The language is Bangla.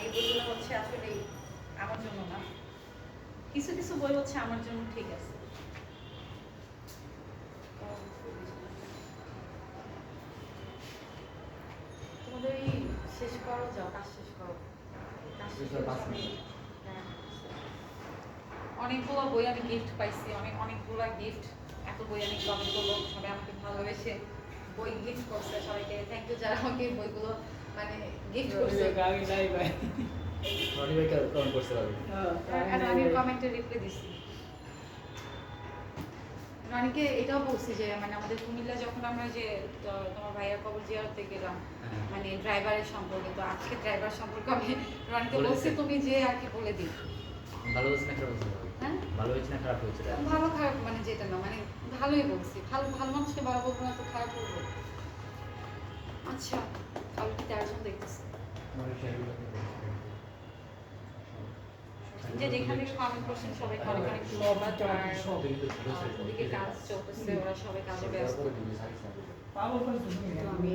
এই বইগুলো হচ্ছে আসলে আমার জন্য না। কিছু কিছু বই হচ্ছে আমার জন্য ঠিক আছে। তোমাদের এই শেষ করো যাও কাজ শেষ করো। হ্যাঁ। অনেকগুলো বই আমি গিফট পাইছি অনেক অনেকগুলো গিফট এত বই আমি কবে করব। সবাই আমাকে ভালোবেসে বই গিফট করছে সবাইকে। থ্যাংক ইউ যারা আমাকে বইগুলো মানে গিফট করছে। নাই ভাই। রনি ভাই কমেন্ট করতে পারবে আর আমি কমেন্টে রিপ্লাই দিছি। রনিকে এটাও বলছি যে মানে আমাদের কুমিল্লা যখন আমরা যে তোমার ভাইয়ার কবর জিয়ারতে গেলাম হ্যাঁ। মানে ড্রাইভারের সম্পর্কে তো আজকে ড্রাইভার সম্পর্কে আমি রনিকে বলছি তুমি যে আর কি বলে দিই ভালো হয়েছে না খারাপ হয়েছে হ্যাঁ? ভালো হয়েছে না খারাপ হয়েছে? ভালো খারাপ মানে যেটা না মানে ভালোই বলছি। ভালো ভালো মানুষকে ভালো বলব না তো খারাপ বলব। আচ্ছা কি দেখতেছি যে যেখানে কমেন্ট করছেন সবাইকে অনেক অনেক ধন্যবাদ আর ওদিকে কাজ চলতেছে ওরা সবাই কাজে ব্যস্ত। আমি